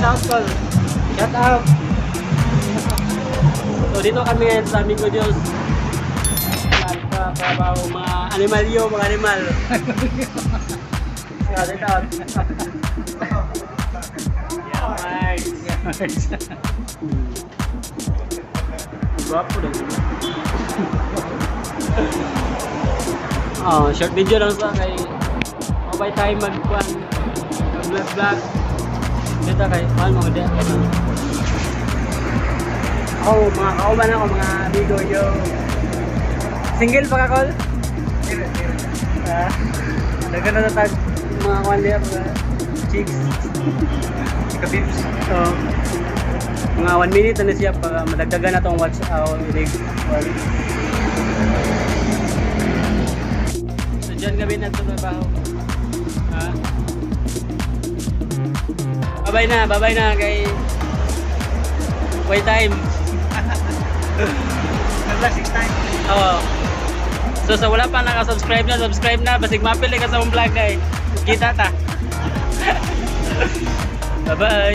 Shout out, Col. Shout out. So, dito kami ngayon sa Amigo Diyos. Nagpapabaho mga animalyo, mga animal. Shout out. Nice. Guwapo daw. Oh, short video lang sa kay Mabay tayo magkuhan mag vlog vlog. Dito kay mahal mo dia. Oh, mga kauban ako mga bigo yo. Single pa ka call? Ah. Dagan na tag mga kuan dia mga chicks. Kabips. So, mga 1 minute na siya para madagdagan na tong watch uh, ilig. So, dyan kami nagtatrabaho. Babay na, babay na kay Wait time. Nag-lasing time. Oo. So sa wala pa naka-subscribe na, subscribe na. Basig mapili ka sa mong vlog kay. Kita ta. Bye-bye.